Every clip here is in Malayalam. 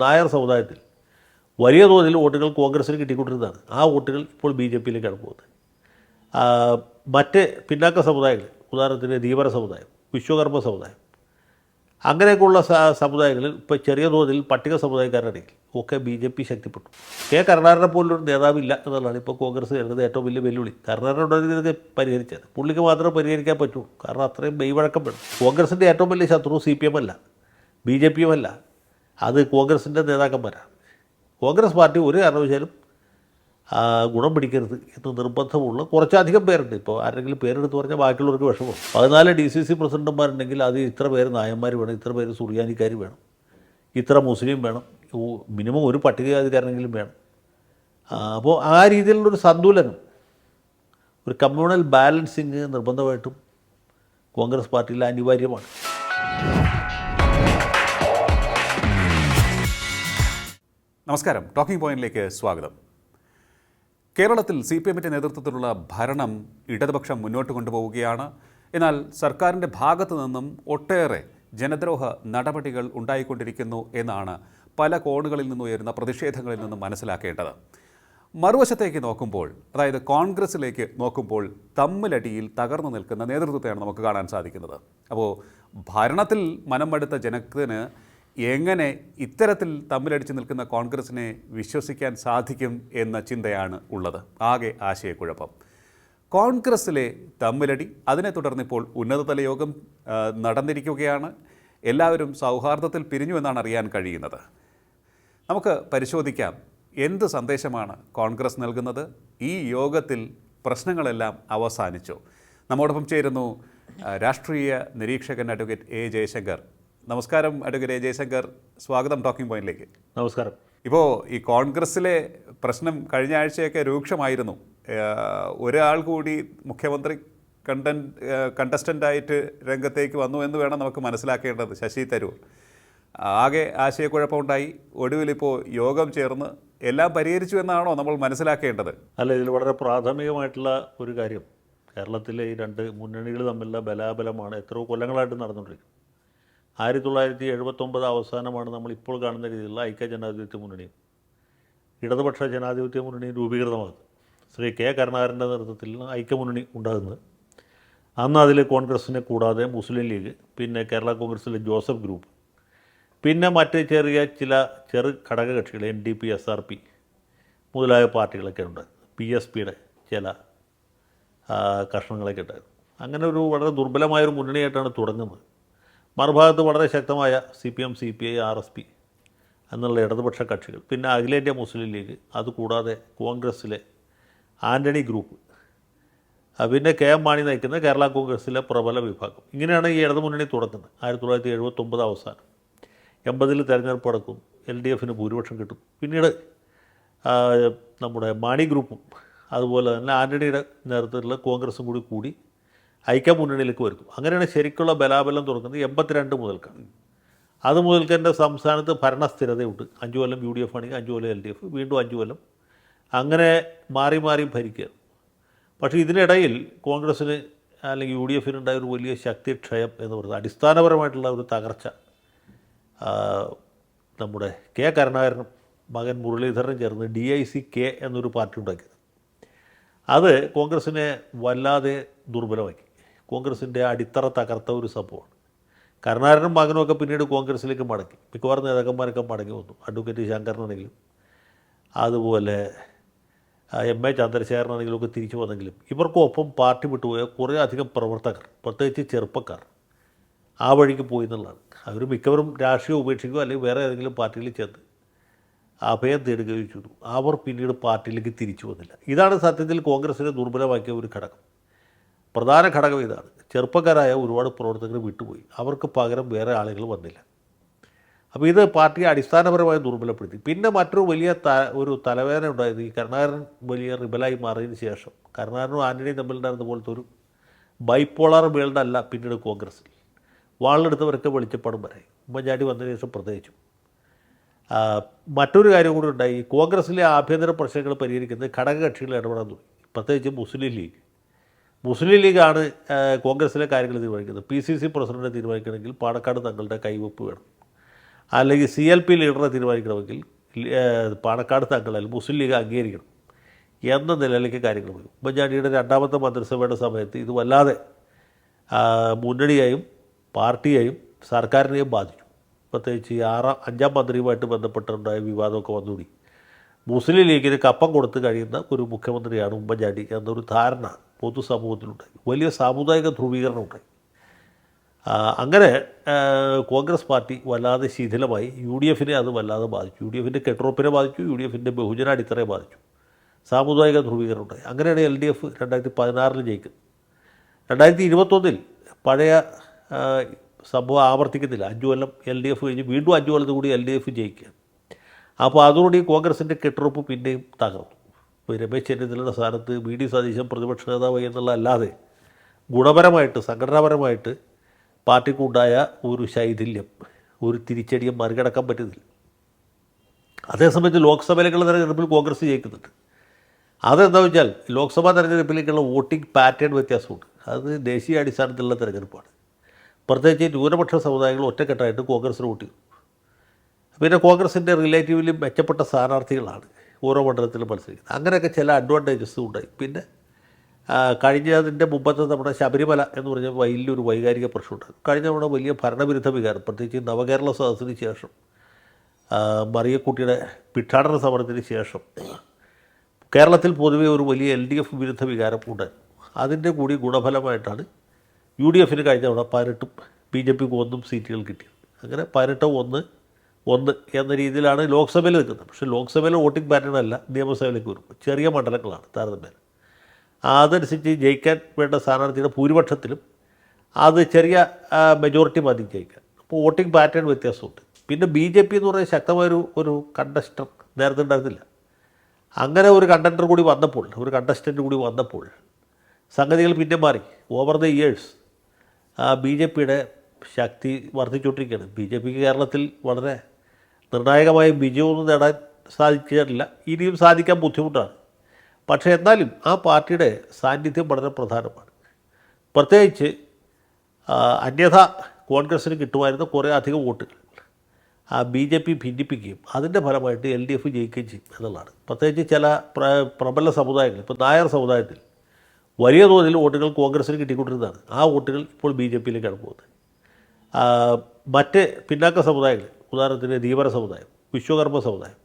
നായർ സമുദായത്തിൽ വലിയ തോതിൽ വോട്ടുകൾ കോൺഗ്രസ്സിന് കിട്ടിക്കൊണ്ടിരുന്നതാണ്. ആ വോട്ടുകൾ ഇപ്പോൾ ബി ജെ പിയിലേക്കാണ് പോകുന്നത്. മറ്റ് പിന്നാക്ക സമുദായങ്ങൾ ഉദാഹരണത്തിന് ധീവര സമുദായം വിശ്വകർമ്മ സമുദായം അങ്ങനെയൊക്കെയുള്ള സമുദായങ്ങളിൽ ഇപ്പോൾ ചെറിയ തോതിൽ പട്ടിക സമുദായക്കാരുടെ ഇടയിൽ ഒക്കെ ബി ജെ പി ശക്തിപ്പെട്ടു. കെ കരുണാകരനെ പോലൊരു നേതാവില്ല എന്നുള്ളതാണ് ഇപ്പോൾ കോൺഗ്രസ് നേരിടുന്നത് ഏറ്റവും വലിയ വെല്ലുവിളി. കരുണാകരനുണ്ടെങ്കിൽ ഇതൊക്കെ പരിഹരിച്ചത്. പുള്ളിക്ക് മാത്രമേ പരിഹരിക്കാൻ പറ്റൂ കാരണം അത്രയും മെയ്വഴക്കം വേണം. കോൺഗ്രസിന്റെ ഏറ്റവും വലിയ ശത്രു സി പി എം അല്ല ബി ജെ പിയും അല്ല അത് കോൺഗ്രസിന്റെ നേതാക്കന്മാരാണ് കോൺഗ്രസ് പാർട്ടി ഒരു കാരണവശാലും ഗുണം പിടിക്കരുത് എന്ന് നിർബന്ധമുള്ള കുറച്ചധികം പേരുണ്ട്. ഇപ്പോൾ ആരെങ്കിലും പേരെടുത്ത് പറഞ്ഞാൽ ബാക്കിയുള്ളവർക്ക് വിഷമം. പതിനാല് ഡി സി സി പ്രസിഡന്റുമാരുണ്ടെങ്കിൽ അത് ഇത്ര പേര് നായന്മാർ വേണം ഇത്ര പേര് സുറിയാനിക്കാർ വേണം ഇത്ര മുസ്ലിം വേണം മിനിമം ഒരു പട്ടികജാതിക്കാരനെങ്കിലും വേണം. അപ്പോൾ ആ രീതിയിലുള്ളൊരു സന്തുലനം ഒരു കമ്മ്യൂണൽ ബാലൻസിങ് നിർബന്ധമായിട്ടും കോൺഗ്രസ് പാർട്ടിയിൽ അനിവാര്യമാണ്. നമസ്കാരം. ടോക്കിംഗ് പോയിന്റിലേക്ക് സ്വാഗതം. കേരളത്തിൽ സി പി എമ്മിന്റെ നേതൃത്വത്തിലുള്ള ഭരണം ഇടതുപക്ഷം മുന്നോട്ട് കൊണ്ടുപോവുകയാണ്. എന്നാൽ സർക്കാരിന്റെ ഭാഗത്തു നിന്നും ഒട്ടേറെ ജനദ്രോഹ നടപടികൾ ഉണ്ടായിക്കൊണ്ടിരിക്കുന്നു എന്നാണ് പല കോണുകളിൽ നിന്നും ഉയരുന്ന പ്രതിഷേധങ്ങളിൽ നിന്നും മനസ്സിലാക്കേണ്ടത്. മറുവശത്തേക്ക് നോക്കുമ്പോൾ അതായത് കോൺഗ്രസിലേക്ക് നോക്കുമ്പോൾ തമ്മിലടിയിൽ തകർന്നു നിൽക്കുന്ന നേതൃത്വത്തെയാണ് നമുക്ക് കാണാൻ സാധിക്കുന്നത്. അപ്പോൾ ഭരണത്തിൽ മനം മടുത്ത ജനത്തിന് എങ്ങനെ ഇത്തരത്തിൽ തമ്മിലടിച്ച് നിൽക്കുന്ന കോൺഗ്രസിനെ വിശ്വസിക്കാൻ സാധിക്കും എന്ന ചിന്തയാണ് ഉള്ളത്. ആകെ ആശയക്കുഴപ്പം. കോൺഗ്രസ്സിലെ തമ്മിലടി അതിനെ തുടർന്ന് ഇപ്പോൾ ഉന്നതതല യോഗം നടന്നിരിക്കുകയാണ്. എല്ലാവരും സൗഹാർദ്ദത്തിൽ പിരിഞ്ഞു എന്നാണ് അറിയാൻ കഴിയുന്നത്. നമുക്ക് പരിശോധിക്കാം എന്ത് സന്ദേശമാണ് കോൺഗ്രസ് നൽകുന്നത്? ഈ യോഗത്തിൽ പ്രശ്നങ്ങളെല്ലാം അവസാനിച്ചു. നമ്മോടൊപ്പം ചേരുന്നു രാഷ്ട്രീയ നിരീക്ഷകൻ അഡ്വക്കേറ്റ് എ ജയശങ്കർ. നമസ്കാരം അഡ്വക്കേറ്റ് എ. ജയശങ്കർ. സ്വാഗതം ടോക്കിംഗ് പോയിന്റിലേക്ക്. നമസ്കാരം. ഇപ്പോൾ ഈ കോൺഗ്രസ്സിലെ പ്രശ്നം കഴിഞ്ഞ ആഴ്ചയൊക്കെ രൂക്ഷമായിരുന്നു. ഒരാൾ കൂടി മുഖ്യമന്ത്രി കണ്ടൻ കണ്ടസ്റ്റന്റായിട്ട് രംഗത്തേക്ക് വന്നു എന്ന് വേണം നമുക്ക് മനസ്സിലാക്കേണ്ടത് ശശി തരൂർ. ആകെ ആശയക്കുഴപ്പമുണ്ടായി. ഒടുവിലിപ്പോൾ യോഗം ചേർന്ന് എല്ലാം പരിഹരിച്ചു എന്നാണോ നമ്മൾ മനസ്സിലാക്കേണ്ടത്? അല്ല ഇതിൽ വളരെ പ്രാഥമികമായിട്ടുള്ള ഒരു കാര്യം. കേരളത്തിലെ ഈ രണ്ട് മുന്നണികൾ തമ്മിലുള്ള ബലാബലമാണ് എത്രയോ കൊല്ലങ്ങളായിട്ട് നടന്നുകൊണ്ടിരിക്കുന്നത്. ആയിരത്തി തൊള്ളായിരത്തി എഴുപത്തൊമ്പത് അവസാനമാണ് നമ്മൾ ഇപ്പോൾ കാണുന്ന രീതിയിലുള്ള ഐക്യ ജനാധിപത്യ മുന്നണിയും ഇടതുപക്ഷ ജനാധിപത്യ മുന്നണിയും രൂപീകൃതമാകുന്നത് ശ്രീ കെ കരുണാകരന്റെ നേതൃത്വത്തിൽ ഐക്യമുന്നണി ഉണ്ടാകുന്നത്. അന്ന് അതിൽ കോൺഗ്രസിനെ കൂടാതെ മുസ്ലിം ലീഗ് പിന്നെ കേരള കോൺഗ്രസിലെ ജോസഫ് ഗ്രൂപ്പ് പിന്നെ മറ്റ് ചെറിയ ചില ചെറു ഘടകകക്ഷികൾ N D P S R P മുതലായ പാർട്ടികളൊക്കെ ഉണ്ട് പി എസ് പിയുടെ ചില കഷ്ണങ്ങളൊക്കെ ഉണ്ടായിരുന്നു. അങ്ങനെ ഒരു വളരെ ദുർബലമായൊരു മുന്നണിയായിട്ടാണ് തുടങ്ങുന്നത്. മറുഭാഗത്ത് വളരെ ശക്തമായ C P M C P I R S P എന്നുള്ള ഇടതുപക്ഷ കക്ഷികൾ. പിന്നെ അഖിലേന്ത്യാ മുസ്ലിം ലീഗ് അതുകൂടാതെ കോൺഗ്രസ്സിലെ ആന്റണി ഗ്രൂപ്പ്. പിന്നെ കെ എം മാണി നയിക്കുന്ന കേരള കോൺഗ്രസ്സിലെ പ്രബല വിഭാഗം. ഇങ്ങനെയാണ് ഈ ഇടതുമുന്നണി തുടങ്ങുന്നത്. ആയിരത്തി തൊള്ളായിരത്തി എഴുപത്തൊമ്പത് അവസാനം. എൺപതിൽ തെരഞ്ഞെടുപ്പ് അടക്കും എൽ ഡി എഫിന് ഭൂരിപക്ഷം കിട്ടും. പിന്നീട് നമ്മുടെ മാണി ഗ്രൂപ്പും അതുപോലെ തന്നെ ആന്റണിയുടെ നേതൃത്വത്തിലുള്ള കോൺഗ്രസും കൂടി കൂടി ഐക്യ മുന്നണിയിലേക്ക് വരും അങ്ങനെയാണ് ശരിക്കുള്ള ബലാബലം തുറക്കുന്നത് എൺപത്തിരണ്ട് മുതൽക്കാണ്. അത് മുതൽക്ക് എന്റെ സംസ്ഥാനത്ത് ഭരണസ്ഥിരതയുണ്ട്. അഞ്ച് കൊല്ലം യു ഡി എഫ് ആണെങ്കിൽ അഞ്ച് കൊല്ലം എൽ ഡി എഫ് വീണ്ടും അഞ്ച് കൊല്ലം. അങ്ങനെ മാറി മാറി ഭരിക്കുക പക്ഷേ ഇതിനിടയിൽ കോൺഗ്രസ്സിന് അല്ലെങ്കിൽ യു ഡി എഫിനുണ്ടായ ഒരു വലിയ ശക്തിക്ഷയം എന്ന് പറയുന്നത് അടിസ്ഥാനപരമായിട്ടുള്ള ഒരു തകർച്ച നമ്മുടെ കെ കരുണാകരനും മകൻ മുരളീധരനും ചേർന്ന് ഡി ഐ സി കെ എന്നൊരു പാർട്ടി ഉണ്ടാക്കിയത്. അത് കോൺഗ്രസ്സിനെ വല്ലാതെ ദുർബലമാക്കി. കോൺഗ്രസിന്റെ അടിത്തറ തകർത്ത ഒരു സംഭവമാണ്. കരുണാകരനും മകനും ഒക്കെ പിന്നീട് കോൺഗ്രസ്സിലേക്ക് മടങ്ങി. മിക്കവാറും നേതാക്കന്മാരൊക്കെ മടങ്ങി വന്നു. അഡ്വക്കേറ്റ് ശങ്കറിനാണെങ്കിലും അതുപോലെ എം എ ചന്ദ്രശേഖരനാണെങ്കിലും ഒക്കെ തിരിച്ചു വന്നെങ്കിലും ഇവർക്കൊപ്പം പാർട്ടി വിട്ടുപോയ കുറേ അധികം പ്രവർത്തകർ പ്രത്യേകിച്ച് ചെറുപ്പക്കാർ ആ വഴിക്ക് പോയി എന്നുള്ളതാണ്. അവർ മിക്കവരും രാഷ്ട്രീയം ഉപേക്ഷിക്കുകയോ അല്ലെങ്കിൽ വേറെ ഏതെങ്കിലും പാർട്ടിയിൽ ചെന്ന് അഭയം തേടുകയോ ചെയ്തു. അവർ പിന്നീട് പാർട്ടിയിലേക്ക് തിരിച്ചു വന്നില്ല. ഇതാണ് സത്യത്തിൽ കോൺഗ്രസിനെ ദുർബലമാക്കിയ ഒരു ഘടകം. പ്രധാന ഘടകം ഇതാണ്. ചെറുപ്പക്കാരായ ഒരുപാട് പ്രവർത്തകർ വിട്ടുപോയി. അവർക്ക് പകരം വേറെ ആളുകൾ വന്നില്ല. അപ്പോൾ ഇത് പാർട്ടിയെ അടിസ്ഥാനപരമായി ദുർബലപ്പെടുത്തി. പിന്നെ മറ്റൊരു വലിയ ത ഒരു തലവേദന ഉണ്ടായത് ഈ കരുണാകരൻ വലിയ റിബലായി മാറിയതിന് ശേഷം. കരുണാകരനും ആന്റണിയും തമ്മിലുണ്ടായിരുന്ന പോലത്തെ ഒരു ബൈപ്പോളാർ വേൾഡ് അല്ല പിന്നീട് കോൺഗ്രസ്സിൽ. വാളെടുത്തവരൊക്കെ വെളിച്ചപ്പാടും വരെ. ഉമ്മൻചാണ്ടി വന്നതിന് ശേഷം പ്രത്യേകിച്ചും. മറ്റൊരു കാര്യം കൂടി ഉണ്ടായി. കോൺഗ്രസ്സിലെ ആഭ്യന്തര പ്രശ്നങ്ങൾ പരിഹരിക്കുന്നത് ഘടകകക്ഷികൾ ഇടപെടാൻ തുടങ്ങി. പ്രത്യേകിച്ച് മുസ്ലിം ലീഗ്. മുസ്ലിം ലീഗാണ് കോൺഗ്രസിലെ കാര്യങ്ങൾ തീരുമാനിക്കുന്നത്. പി സി സി പ്രസിഡന്റ് തീരുമാനിക്കണമെങ്കിൽ പാണക്കാട് തങ്ങളുടെ കൈവപ്പ് വേണം. അല്ലെങ്കിൽ സി എൽ പി ലീഡറെ തീരുമാനിക്കണമെങ്കിൽ പാണക്കാട് തങ്ങളിൽ മുസ്ലിം ലീഗ് അംഗീകരിക്കണം എന്ന നിലയിലേക്ക് കാര്യങ്ങൾ വരും. ഉമ്മൻചാണ്ടിയുടെ രണ്ടാമത്തെ മന്ത്രിസഭയുടെ സമയത്ത് ഇത് വല്ലാതെ മുന്നണിയെയും പാർട്ടിയെയും സർക്കാരിനെയും ബാധിച്ചു. പ്രത്യേകിച്ച് ഈ ആറാം അഞ്ചാം മന്ത്രിയുമായിട്ട് ബന്ധപ്പെട്ടുണ്ടായ വിവാദമൊക്കെ വന്നുകൂടി. മുസ്ലിം ലീഗിന് കപ്പം കൊടുത്ത് കഴിയുന്ന ഒരു മുഖ്യമന്ത്രിയാണ് ഉമ്മൻചാണ്ടി എന്നൊരു ധാരണ പൊതുസമൂഹത്തിലുണ്ടായി. വലിയ സാമുദായിക ധ്രുവീകരണം ഉണ്ടായി അങ്ങനെ കോൺഗ്രസ് പാർട്ടി വല്ലാതെ ശിഥിലമായി. യു ഡി എഫിനെ അത് വല്ലാതെ ബാധിച്ചു. യു ഡി എഫിന്റെ കെട്ടുറപ്പിനെ ബാധിച്ചു. യു ഡി എഫിന്റെ ബഹുജന അടിത്തറയെ ബാധിച്ചു. സാമുദായിക ധ്രുവീകരണം ഉണ്ടായി അങ്ങനെയാണ് എൽ ഡി എഫ് രണ്ടായിരത്തി പതിനാറിൽ ജയിക്കുന്നത്. രണ്ടായിരത്തി ഇരുപത്തൊന്നിൽ പഴയ സംഭവം ആവർത്തിക്കുന്നില്ല. അഞ്ചു കൊല്ലം എൽ ഡി എഫ് കഴിഞ്ഞ് വീണ്ടും അഞ്ചു കൊല്ലത്തും കൂടി എൽ ഡി എഫ് ജയിക്കുക അപ്പോൾ അതോടുകൂടി കോൺഗ്രസിന്റെ കെട്ടുറപ്പ് പിന്നെയും തകർന്നു. ഇപ്പോൾ രമേശ് ചെന്നിത്തലയുടെ സ്ഥാനത്ത് വി ഡി സതീശൻ പ്രതിപക്ഷ നേതാവ് എന്നുള്ള അല്ലാതെ ഗുണപരമായിട്ട് സംഘടനാപരമായിട്ട് പാർട്ടിക്കുണ്ടായ ഒരു ശൈഥില്യം ഒരു തിരിച്ചടിയും മറികടക്കാൻ പറ്റുന്നില്ല. അതേസമയത്ത് ലോക്സഭയിലേക്കുള്ള തെരഞ്ഞെടുപ്പിൽ കോൺഗ്രസ് ജയിക്കുന്നുണ്ട്. അതെന്താ വെച്ചാൽ ലോക്സഭാ തെരഞ്ഞെടുപ്പിലേക്കുള്ള വോട്ടിംഗ് പാറ്റേൺ വ്യത്യാസമുണ്ട്. അത് ദേശീയ അടിസ്ഥാനത്തിലുള്ള തെരഞ്ഞെടുപ്പാണ്. പ്രത്യേകിച്ച് ന്യൂനപക്ഷ സമുദായങ്ങൾ ഒറ്റക്കെട്ടായിട്ട് കോൺഗ്രസ് വോട്ട് ചെയ്തു പിന്നെ കോൺഗ്രസിന്റെ റിലേറ്റീവ്ലി മെച്ചപ്പെട്ട സ്ഥാനാർത്ഥികളാണ്. ഓരോ മണ്ഡലത്തിലും മത്സരിക്കുന്നത് അങ്ങനെയൊക്കെ ചില അഡ്വാന്റേജസ് ഉണ്ടായി. പിന്നെ കഴിഞ്ഞതിന്റെ മുമ്പത്തെ നമ്മുടെ ശബരിമല എന്ന് പറഞ്ഞ വലിയൊരു വൈകാരിക പ്രശ്നമുണ്ട് കഴിഞ്ഞ നമ്മുടെ വലിയ ഭരണവിരുദ്ധ വികാരം പ്രത്യേകിച്ച് നവകേരള സദസ്സിന് ശേഷം മറിയക്കുട്ടിയുടെ ഭിക്ഷാടന സമരത്തിന് ശേഷം കേരളത്തിൽ പൊതുവെ ഒരു വലിയ എൽ ഡി എഫ് വിരുദ്ധ വികാരം ഉണ്ടായിരുന്നു അതിന്റെ കൂടി ഗുണഫലമായിട്ടാണ് യു ഡി എഫിന് കഴിഞ്ഞ തവണ പതിനെട്ടും ബി ജെ പിക്ക് ഒന്നും സീറ്റുകൾ കിട്ടിയത്. അങ്ങനെ പതിനെട്ടോ ഒന്ന് ഒന്ന് എന്ന രീതിയിലാണ് ലോക്സഭയിൽ നിൽക്കുന്നത്. പക്ഷേ ലോക്സഭയിൽ വോട്ടിംഗ് പാറ്റേൺ അല്ല നിയമസഭയിലേക്ക് വരും ചെറിയ മണ്ഡലങ്ങളാണ് താരതമ്യേന. അതനുസരിച്ച് ജയിക്കാൻ വേണ്ട സ്ഥാനാർത്ഥിയുടെ ഭൂരിപക്ഷത്തിലും അത് ചെറിയ മെജോറിറ്റി മതി ജയിക്കാൻ. അപ്പോൾ വോട്ടിംഗ് പാറ്റേൺ വ്യത്യാസമുണ്ട്. പിന്നെ ബി ജെ പി എന്ന് പറയുന്നത് ശക്തമായൊരു ഒരു കണ്ടസ്റ്റർ നേരത്തെ ഉണ്ടായിരുന്നില്ല. അങ്ങനെ ഒരു കണ്ടന്റർ കൂടി വന്നപ്പോൾ ഒരു കണ്ടസ്റ്റന്റ് കൂടി വന്നപ്പോൾ സംഗതികൾ പിന്നെ മാറി over the years B J പിയുടെ ശക്തി വർദ്ധിച്ചുകൊണ്ടിരിക്കുകയാണ്. ബി ജെ പിക്ക് കേരളത്തിൽ വളരെ നിർണായകമായ വിജയമൊന്നും നേടാൻ സാധിച്ചിട്ടില്ല. ഇനിയും സാധിക്കാൻ ബുദ്ധിമുട്ടാണ്. പക്ഷേ എന്നാലും ആ പാർട്ടിയുടെ സാന്നിധ്യം വളരെ പ്രധാനമാണ്. പ്രത്യേകിച്ച് അന്യഥ കോൺഗ്രസ്സിന് കിട്ടുമായിരുന്ന കുറേ അധികം വോട്ടുകൾ ആ ബി ജെ പി ഭിന്നിപ്പിക്കുകയും അതിന്റെ ഫലമായിട്ട് എൽ ഡി എഫ് ജയിക്കുകയും ചെയ്യും എന്നുള്ളതാണ്. പ്രത്യേകിച്ച് ചില പ്ര പ്രബല സമുദായങ്ങൾ ഇപ്പോൾ നായർ സമുദായത്തിൽ വലിയ തോതിൽ വോട്ടുകൾ കോൺഗ്രസ്സിന് കിട്ടിക്കൊണ്ടിരുന്നതാണ്. ആ വോട്ടുകൾ ഇപ്പോൾ ബി ജെ പിയിലേക്കാണ് പോകുന്നത്. മറ്റ് പിന്നാക്ക സമുദായങ്ങൾ ഉദാഹരണത്തിന് ധീവര സമുദായം വിശ്വകർമ്മ സമുദായം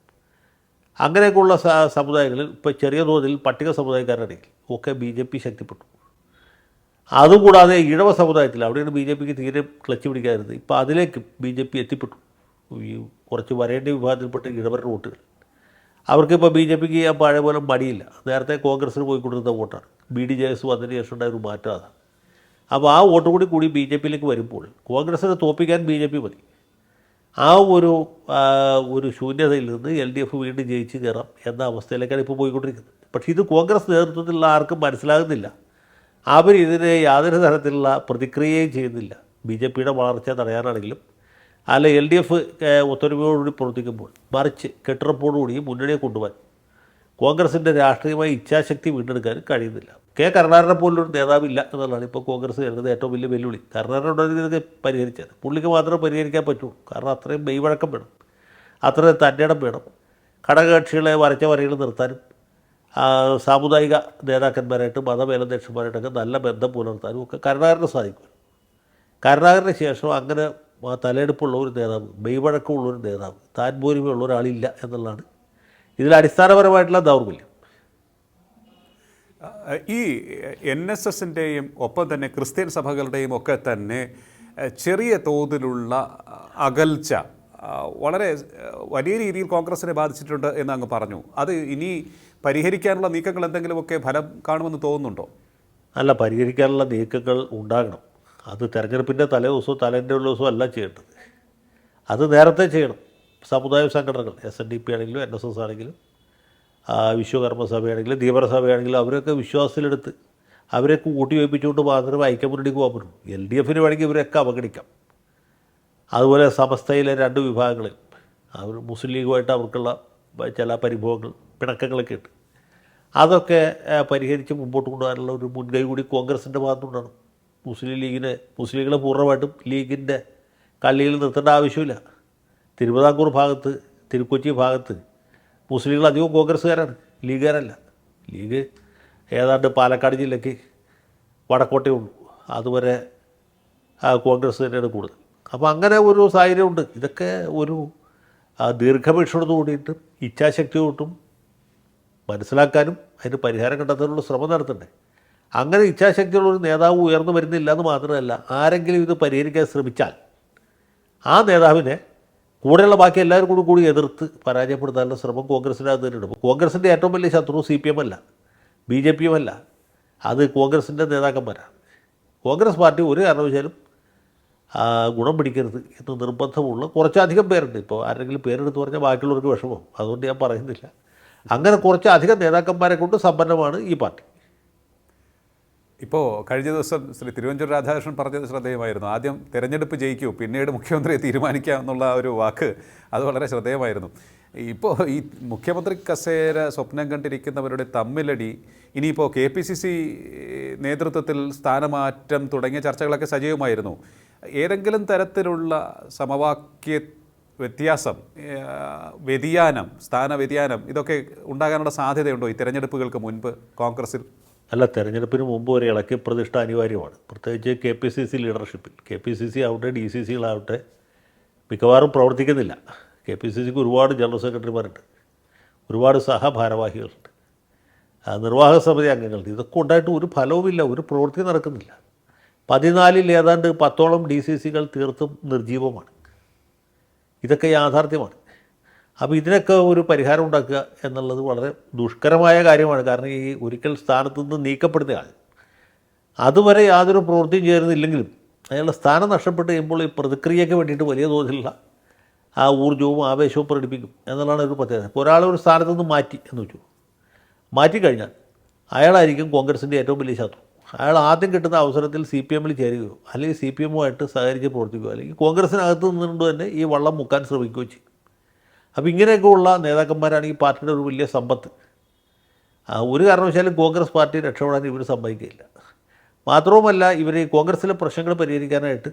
അങ്ങനെയൊക്കെയുള്ള സമുദായങ്ങളിൽ ഇപ്പോൾ ചെറിയ തോതിൽ പട്ടിക സമുദായക്കാരുടെ ഒക്കെ ബി ജെ പി ശക്തിപ്പെട്ടു. അതുകൂടാതെ ഇഴവ സമുദായത്തിൽ അവിടെയാണ് ബി ജെ പിക്ക് തീരെ ക്ലച്ച് പിടിക്കാതിരുന്നത്. ഇപ്പോൾ അതിലേക്ക് ബി ജെ പി എത്തിപ്പെട്ടു. ഈ കുറച്ച് വരേണ്ട വിഭാഗത്തിൽപ്പെട്ട ഇടവരുടെ വോട്ടുകൾ. അവർക്കിപ്പോൾ ബി ജെ പിക്ക് പഴയ പോലെ മടിയില്ല. നേരത്തെ കോൺഗ്രസ്സിന് പോയിക്കൊണ്ടിരുന്ന വോട്ടാണ്. ബി ഡി ജെ എസ് വന്നതിന് ശേഷം ഉണ്ടായ ഒരു മാറ്റം അതാണ്. അപ്പോൾ ആ വോട്ട് കൂടി കൂടി ബി ജെ പിയിലേക്ക് വരുമ്പോൾ കോൺഗ്രസ്സിനെ തോപ്പിക്കാൻ ബി ജെ പി മതി. ആ ഒരു ഒരു ശൂന്യതയിൽ നിന്ന് എൽ ഡി എഫ് വീണ്ടും ജയിച്ച് കയറാം എന്ന അവസ്ഥയിലേക്കാണ് ഇപ്പോൾ പോയിക്കൊണ്ടിരിക്കുന്നത്. പക്ഷേ ഇത് കോൺഗ്രസ് നേതൃത്വത്തിലുള്ള ആർക്കും മനസ്സിലാകുന്നില്ല. അവർ ഇതിന് യാതൊരു തരത്തിലുള്ള പ്രതിക്രിയയും ചെയ്യുന്നില്ല. ബി ജെ പിയുടെ വളർച്ച തടയാനാണെങ്കിലും അല്ല എൽ ഡി എഫ് ഒത്തൊരുമയോടുകൂടി പ്രവർത്തിക്കുമ്പോൾ മറിച്ച് കെട്ടുറപ്പോടുകൂടി മുന്നണിയെ കൊണ്ടുപോകാൻ കോൺഗ്രസിന്റെ രാഷ്ട്രീയമായ ഇച്ഛാശക്തി വീണ്ടെടുക്കാൻ കഴിയുന്നില്ല. കെ കരുണാകരനെ പോലൊരു നേതാവില്ല എന്നുള്ളതാണ് ഇപ്പോൾ കോൺഗ്രസ് കരുതുന്നത് ഏറ്റവും വലിയ വെല്ലുവിളി. കരുണാകരനോട് ഇതൊക്കെ പരിഹരിച്ചത്. പുള്ളിക്ക് മാത്രമേ പരിഹരിക്കാൻ പറ്റൂ. കാരണം അത്രയും മെയ്വഴക്കം വേണം. അത്രയും തന്നിടം വേണം. ഘടകകക്ഷികളെ വരച്ച വരയിൽ നിർത്താനും സാമുദായിക നേതാക്കന്മാരായിട്ട് മതമേലധ്യക്ഷന്മാരായിട്ടൊക്കെ നല്ല ബന്ധം പുലർത്താനും ഒക്കെ കരുണാകരന് സാധിക്കും. കരുണാകരന് ശേഷം അങ്ങനെ തലയെടുപ്പുള്ള ഒരു നേതാവ് മെയ്വഴക്കമുള്ള നേതാവ് താൻ ഭൂരിമയുള്ള ഒരാളില്ല എന്നുള്ളതാണ് ഇതിൽ അടിസ്ഥാനപരമായിട്ടുള്ള ദൗർബല്യം. ഈ എൻ എസ് എസിന്റെയും ഒപ്പം തന്നെ ക്രിസ്ത്യൻ സഭകളുടെയും ഒക്കെ തന്നെ ചെറിയ തോതിലുള്ള അകൽച്ച വളരെ വലിയ രീതിയിൽ കോൺഗ്രസിനെ ബാധിച്ചിട്ടുണ്ട് എന്ന് അങ്ങ് പറഞ്ഞു. അത് ഇനി പരിഹരിക്കാനുള്ള നീക്കങ്ങൾ എന്തെങ്കിലുമൊക്കെ ഫലം കാണുമെന്ന് തോന്നുന്നുണ്ടോ? അല്ല പരിഹരിക്കാനുള്ള നീക്കങ്ങൾ ഉണ്ടാകണം. അത് തെരഞ്ഞെടുപ്പിന്റെ തലേ ദിവസവും തലേന്റെ ഉള്ള ദിവസവും അല്ല ചെയ്യേണ്ടത്. അത് നേരത്തെ ചെയ്യണം. സമുദായ സംഘടനകൾ എസ് എൻ ഡി പി ആണെങ്കിലും എൻ എസ് എസ് ആണെങ്കിലും. ആ, വിശ്വകർമ്മ സഭയാണെങ്കിലും ധീവര സഭയാണെങ്കിലും അവരൊക്കെ വിശ്വാസത്തിലെടുത്ത് അവരൊക്കെ കൂട്ടി വയ്പ്പിച്ചുകൊണ്ട് മാത്രമേ ഐക്യമുന്നണിക്ക് പോകാൻ പറ്റൂ. എൽ ഡി എഫിന് വേണമെങ്കിൽ ഇവരൊക്കെ അവഗണിക്കാം. അതുപോലെ സമസ്തയിലെ രണ്ട് വിഭാഗങ്ങളിൽ അവർ മുസ്ലിം ലീഗുമായിട്ട് അവർക്കുള്ള ചില പരിഭവങ്ങൾ പിണക്കങ്ങളൊക്കെ ഉണ്ട്. അതൊക്കെ പരിഹരിച്ച് മുമ്പോട്ട് കൊണ്ടുപോകാനുള്ള ഒരു മുൻകൈ കൂടി കോൺഗ്രസിന്റെ ഭാഗത്തുനിന്നാണ് മുസ്ലിം ലീഗിനെ മുസ്ലിങ്ങളെ പൂർണമായിട്ടും ലീഗിന്റെ കള്ളിയിൽ നിർത്തേണ്ട ആവശ്യമില്ല. തിരുവിതാംകൂർ ഭാഗത്ത് തിരുക്കൊച്ചി ഭാഗത്ത് മുസ്ലിങ്ങൾ അധികവും കോൺഗ്രസ്സുകാരാണ്. ലീഗുകാരല്ല. ലീഗ് ഏതാണ്ട് പാലക്കാട് ജില്ലയ്ക്ക് വടക്കോട്ടേ ഉള്ളൂ. അതുവരെ കോൺഗ്രസ് തന്നെയാണ് കൂടുതൽ. അപ്പോൾ അങ്ങനെ ഒരു സാഹചര്യമുണ്ട്. ഇതൊക്കെ ഒരു ദീർഘവീക്ഷണത്തോട് കൂടിയിട്ടും ഇച്ഛാശക്തിയോട്ടും മനസ്സിലാക്കാനും അതിന് പരിഹാരം കണ്ടെത്താനുള്ള ശ്രമം നടത്തണ്ടേ? അങ്ങനെ ഇച്ഛാശക്തിയുള്ള ഒരു നേതാവ് ഉയർന്നു വരുന്നില്ല എന്ന് മാത്രമല്ല ആരെങ്കിലും ഇത് പരിഹരിക്കാൻ ശ്രമിച്ചാൽ ആ നേതാവിനെ കൂടെയുള്ള ബാക്കി എല്ലാവരും കൂടി കൂടി എതിർത്ത് പരാജയപ്പെടുത്താനുള്ള ശ്രമം കോൺഗ്രസിനകത്ത് തന്നെയുണ്ട്. കോൺഗ്രസിന്റെ ഏറ്റവും വലിയ ശത്രു സി പി എം അല്ല ബി ജെ പിയും അല്ല അത് കോൺഗ്രസിന്റെ നേതാക്കന്മാരാണ് കോൺഗ്രസ് പാർട്ടി ഒരു കാരണവശാലും ഗുണം പിടിക്കരുത് എന്ന് നിർബന്ധമുള്ള കുറച്ചധികം പേരുണ്ട്. ഇപ്പോൾ ആരെങ്കിലും പേരെടുത്ത് പറഞ്ഞാൽ ബാക്കിയുള്ളവർക്ക് വിഷമം. അതുകൊണ്ട് ഞാൻ പറയുന്നില്ല. അങ്ങനെ കുറച്ചധികം നേതാക്കന്മാരെ കൊണ്ട് സമ്പന്നമാണ് ഈ പാർട്ടി. ഇപ്പോൾ കഴിഞ്ഞ ദിവസം ശ്രീ തിരുവഞ്ചൂർ രാധാകൃഷ്ണൻ പറഞ്ഞത് ശ്രദ്ധേയമായിരുന്നു. ആദ്യം തിരഞ്ഞെടുപ്പ് ജയിക്കൂ പിന്നീട് മുഖ്യമന്ത്രിയെ തീരുമാനിക്കാം എന്നുള്ള ഒരു വാക്ക് അത് വളരെ ശ്രദ്ധേയമായിരുന്നു. ഇപ്പോൾ ഈ മുഖ്യമന്ത്രി കസേര സ്വപ്നം കണ്ടിരിക്കുന്നവരുടെ തമ്മിലടി ഇനിയിപ്പോൾ കെ പി സി സി നേതൃത്വത്തിൽ സ്ഥാനമാറ്റം തുടങ്ങിയ ചർച്ചകളൊക്കെ സജീവമായിരുന്നു. ഏതെങ്കിലും തരത്തിലുള്ള സമവാക്യ വ്യത്യാസം വ്യതിയാനം സ്ഥാന വ്യതിയാനം ഇതൊക്കെ ഉണ്ടാകാനുള്ള സാധ്യതയുണ്ടോ ഈ തിരഞ്ഞെടുപ്പുകൾക്ക് മുൻപ് കോൺഗ്രസിൽ അല്ല തെരഞ്ഞെടുപ്പിന് മുമ്പ് വരെ ഇളക്കി പ്രതിഷ്ഠ അനിവാര്യമാണ്. പ്രത്യേകിച്ച് കെ പി സി സി ലീഡർഷിപ്പിൽ. കെ പി സി സി ആവട്ടെ ഡി സി സികളാവട്ടെ മിക്കവാറും പ്രവർത്തിക്കുന്നില്ല. കെ പി സി സിക്ക് ഒരുപാട് ജനറൽ സെക്രട്ടറിമാരുണ്ട്. ഒരുപാട് സഹഭാരവാഹികളുണ്ട്. നിർവാഹക സമിതി അംഗങ്ങളുണ്ട്. ഇതൊക്കെ ഉണ്ടായിട്ട് ഒരു ഫലവുമില്ല ഒരു പ്രവൃത്തി നടക്കുന്നില്ല. പതിനാലിൽ ഏതാണ്ട് പത്തോളം ഡി സി സികൾ തീർത്തും നിർജീവമാണ്. ഇതൊക്കെ യാഥാർത്ഥ്യമാണ്. അപ്പോൾ ഇതിനൊക്കെ ഒരു പരിഹാരം ഉണ്ടാക്കുക എന്നുള്ളത് വളരെ ദുഷ്കരമായ കാര്യമാണ്. കാരണം ഈ ഒരിക്കൽ സ്ഥാനത്ത് നിന്ന് നീക്കപ്പെടുന്ന ആൾ അതുവരെ യാതൊരു പ്രവൃത്തിയും ചേരുന്നില്ലെങ്കിലും അയാളുടെ സ്ഥാനം നഷ്ടപ്പെട്ട് കഴിയുമ്പോൾ ഈ പ്രതിക്രിയയ്ക്ക് വേണ്ടിയിട്ട് വലിയ തോതിലുള്ള ആ ഊർജവും ആവേശവും പ്രകടിപ്പിക്കും എന്നുള്ളതാണ് ഒരു പ്രത്യേകത. ഇപ്പോൾ ഒരാളെ ഒരു സ്ഥാനത്ത് നിന്ന് മാറ്റി എന്ന് വെച്ചു. മാറ്റിക്കഴിഞ്ഞാൽ അയാളായിരിക്കും കോൺഗ്രസിന്റെ ഏറ്റവും വലിയ ശത്രു. അയാൾ ആദ്യം കിട്ടുന്ന അവസരത്തിൽ സി പി എമ്മിൽ ചേരുകയോ അല്ലെങ്കിൽ സി പി എമ്മുമായിട്ട് സഹകരിച്ച് പ്രവർത്തിക്കുകയോ അല്ലെങ്കിൽ കോൺഗ്രസിനകത്ത് നിന്നുകൊണ്ട് തന്നെ ഈ വള്ളം മുക്കാൻ ശ്രമിക്കുകയോ ചെയ്യും. അപ്പോൾ ഇങ്ങനെയൊക്കെ ഉള്ള നേതാക്കന്മാരാണ് ഈ പാർട്ടിയുടെ ഒരു വലിയ സമ്പത്ത്. ഒരു കാരണവശാലും കോൺഗ്രസ് പാർട്ടി രക്ഷപ്പെടാൻ ഇവർ സമ്മതിക്കില്ല മാത്രവുമല്ല ഇവർ കോൺഗ്രസ്സിലെ പ്രശ്നങ്ങൾ പരിഹരിക്കാനായിട്ട്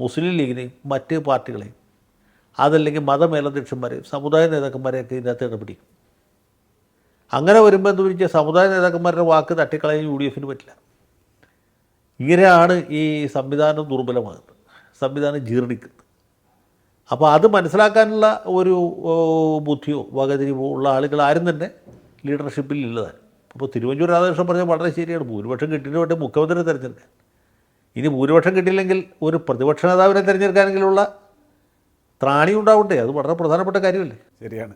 മുസ്ലിം ലീഗിനെയും മറ്റ് പാർട്ടികളെയും അതല്ലെങ്കിൽ മതമേലധ്യക്ഷന്മാരെയും സമുദായ നേതാക്കന്മാരെയൊക്കെ ഇതിനകത്ത് ഇടപെടിക്കും. അങ്ങനെ വരുമ്പോൾ എന്താ വെച്ചാൽ സമുദായ നേതാക്കന്മാരുടെ വാക്ക് തട്ടിക്കളയാൻ യു ഡി എഫിന് പറ്റില്ല. ഇങ്ങനെയാണ് ഈ സംവിധാനം ദുർബലമാകുന്നത്. സംവിധാനം ജീർണിക്കുന്നത്. അപ്പോൾ അത് മനസ്സിലാക്കാനുള്ള ഒരു ബുദ്ധിയോ വകതിരിവോ ഉള്ള ആളുകൾ ആരും തന്നെ ലീഡർഷിപ്പിൽ ഇല്ലതാണ്. അപ്പോൾ തിരുവഞ്ചൂർ രാധാകൃഷ്ണൻ പറഞ്ഞാൽ വളരെ ശരിയാണ്. ഭൂരിപക്ഷം കിട്ടിയിട്ട് വേണ്ടി മുഖ്യമന്ത്രിയെ തിരഞ്ഞെടുക്കാൻ. ഇനി ഭൂരിപക്ഷം കിട്ടിയില്ലെങ്കിൽ ഒരു പ്രതിപക്ഷ നേതാവിനെ തിരഞ്ഞെടുക്കാനെങ്കിലുള്ള ത്രാണി ഉണ്ടാവണ്ടേ? അത് വളരെ പ്രധാനപ്പെട്ട കാര്യമല്ലേ? ശരിയാണ്.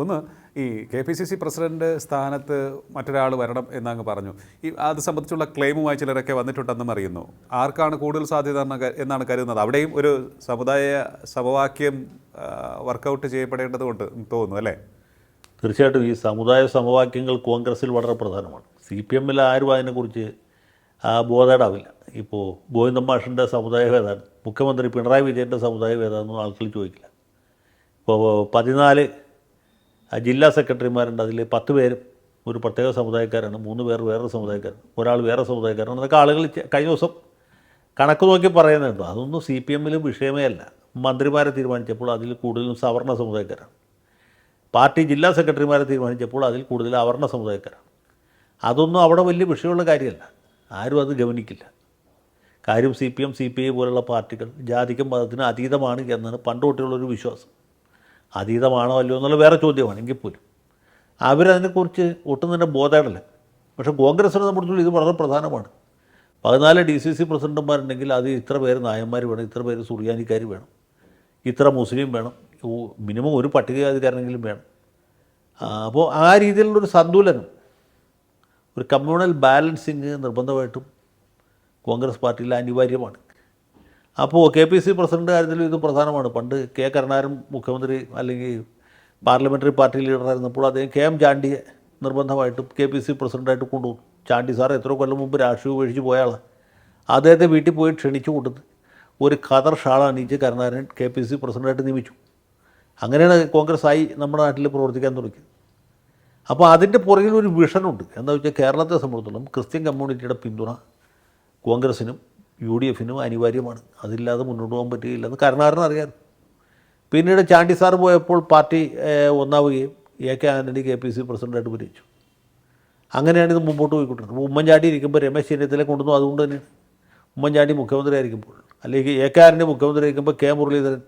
ഒന്ന് ഈ K P C C president സ്ഥാനത്ത് മറ്റൊരാൾ വരണം എന്നങ്ങ് പറഞ്ഞു. ഈ അത് സംബന്ധിച്ചുള്ള ക്ലെയിമുമായി ചിലരൊക്കെ വന്നിട്ടുണ്ടെന്നും അറിയുന്നു. ആർക്കാണ് കൂടുതൽ സാധ്യത എന്നാണ് കരുതുന്നത്. അവിടെയും ഒരു സമുദായ സമവാക്യം വർക്കൗട്ട് ചെയ്യപ്പെടേണ്ടതുകൊണ്ട് തോന്നുന്നു അല്ലേ? തീർച്ചയായിട്ടും ഈ സമുദായ സമവാക്യങ്ങൾ കോൺഗ്രസിൽ വളരെ പ്രധാനമാണ്. സി പി എമ്മിൽ ആരും അതിനെക്കുറിച്ച് ബോധേടാവില്ല. ഇപ്പോൾ ഗോവിന്ദൻ മാഷിന്റെ സമുദായം ഏതാണ് മുഖ്യമന്ത്രി പിണറായി വിജയന്റെ സമുദായം ഏതാണെന്നും ആൾക്കാർ ചോദിക്കില്ല. ഇപ്പോൾ പതിനാല് ജില്ലാ സെക്രട്ടറിമാരുണ്ട്. അതിൽ പത്ത് പേരും ഒരു പ്രത്യേക സമുദായക്കാരാണ്. മൂന്ന് പേർ വേറൊരു സമുദായക്കാരാണ്. ഒരാൾ വേറെ സമുദായക്കാരാണ്. അതൊക്കെ ആളുകൾ കഴിഞ്ഞ ദിവസം കണക്ക് നോക്കി പറയുന്നുണ്ട്. അതൊന്നും സി പി എമ്മിൽ വിഷയമേ അല്ല. മന്ത്രിമാരെ തീരുമാനിച്ചപ്പോൾ അതിൽ കൂടുതലും സവർണ സമുദായക്കാരാണ്. പാർട്ടി ജില്ലാ സെക്രട്ടറിമാരെ തീരുമാനിച്ചപ്പോൾ അതിൽ കൂടുതൽ അവർണ സമുദായക്കാരാണ്. അതൊന്നും അവിടെ വലിയ വിഷയമുള്ള കാര്യമല്ല. ആരും അത് ഗവനിക്കില്ല. കാര്യം C P M C P I പോലുള്ള പാർട്ടികൾ ജാതിക്കും മതത്തിനും അതീതമാണ് എന്നാണ് പണ്ട് തൊട്ടുള്ളൊരു വിശ്വാസം. അതീതമാണോ അല്ലയോ എന്നുള്ള വേറെ ചോദ്യമാണ് എങ്കിൽ പോലും. അവരതിനെക്കുറിച്ച് ഒട്ടും തന്നെ ബോധേടല്ല. പക്ഷേ കോൺഗ്രസിനെ സംബന്ധിച്ചുള്ള ഇത് വളരെ പ്രധാനമാണ്. പതിനാല് ഡി സി സി പ്രസിഡന്റുമാരുണ്ടെങ്കിൽ അത് ഇത്ര പേര് നായന്മാർ വേണം ഇത്ര പേര് സുറിയാനിക്കാർ വേണം ഇത്ര മുസ്ലിം വേണം മിനിമം ഒരു പട്ടികജാതിക്കാരനെങ്കിലും വേണം. അപ്പോൾ ആ രീതിയിലുള്ളൊരു സന്തുലനം ഒരു കമ്മ്യൂണൽ ബാലൻസിങ് നിർബന്ധമായിട്ടും കോൺഗ്രസ് പാർട്ടിയിൽ അനിവാര്യമാണ്. അപ്പോൾ കെ പി സി പ്രസിഡന്റ് കാര്യത്തിൽ ഇത് പ്രധാനമാണ്. പണ്ട് കെ കരുണാകരൻ മുഖ്യമന്ത്രി അല്ലെങ്കിൽ പാർലമെന്ററി പാർട്ടി ലീഡറായിരുന്നപ്പോൾ അദ്ദേഹം കെ എം ചാണ്ടിയെ നിർബന്ധമായിട്ടും കെ പി സി പ്രസിഡന്റായിട്ട് കൊണ്ടുപോകും ചാണ്ടി സാർ എത്ര കൊല്ലം മുമ്പ് രാഷ്ട്രീയം ഉപേക്ഷിച്ച് പോയ ആളാണ് അദ്ദേഹത്തെ വീട്ടിൽ പോയി ക്ഷണിച്ചു കൊടുത്ത് ഒരു ഖദർ ഷാൾ അണിയിച്ച് കരുണാകരൻ കെ പി സി പ്രസിഡന്റായിട്ട് നിയമിച്ചു. അങ്ങനെയാണ് കോൺഗ്രസ് ആയി നമ്മുടെ നാട്ടിൽ പ്രവർത്തിക്കാൻ തുടങ്ങിയത്. അപ്പോൾ അതിന്റെ പുറകിൽ ഒരു വിഷനുണ്ട്. എന്താ വെച്ചാൽ കേരളത്തെ സംബന്ധിച്ചിടത്തോളം ക്രിസ്ത്യൻ കമ്മ്യൂണിറ്റിയുടെ പിന്തുണ കോൺഗ്രസിനും യു ഡി എഫിനും അനിവാര്യമാണ്. അതില്ലാതെ മുന്നോട്ട് പോകാൻ പറ്റുകയില്ലെന്ന് കരുണാകരൻ അറിയാം പിന്നീട് ചാണ്ടി സാർ പോയപ്പോൾ party ഒന്നാവുകയും A K Antony K P C പ്രസിഡന്റായിട്ട് ഭരിച്ചു. അങ്ങനെയാണ് ഇത് മുമ്പോട്ട് പോയിക്കൊണ്ടിരുന്നത്. ഉമ്മൻചാണ്ടി ഇരിക്കുമ്പോൾ രമേശ് ചെന്നിത്തല കൊണ്ടുവന്നു അതുകൊണ്ട് തന്നെയാണ്. ഉമ്മൻചാണ്ടി മുഖ്യമന്ത്രി ആയിരിക്കുമ്പോൾ അല്ലെങ്കിൽ എ കെ ആറിന്റെ മുഖ്യമന്ത്രി ആയിരിക്കുമ്പോൾ K Muraleedharan